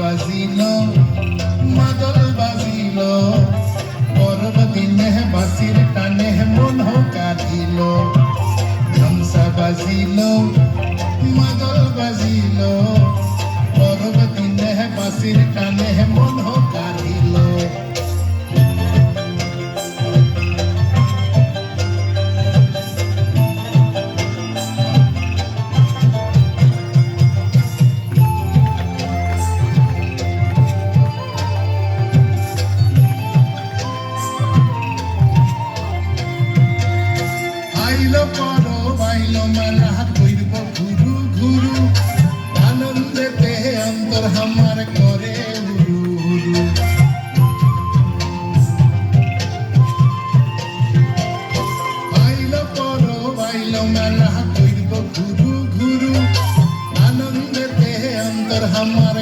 বাজিলো মাদল বাজিলো পর্বদিনে বাসির টানে মন কাটিল ধ্বংসা বাজিলো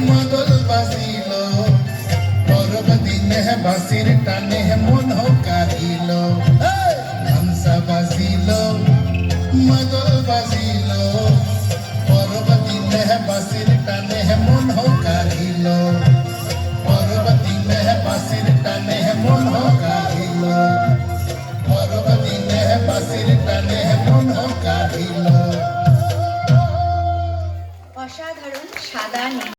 মদল বাজিল পর্ব দিনে বাসির টানে মন কারিল হংসা বাজিল মদল বাজিল পর্ব দিনে বাসির টানে মন কারিল পর্ব দিনে বাসির টানে মন কারিল পরবদিনে বাসির টানে মন কাহিল অসাধারণ, সাদা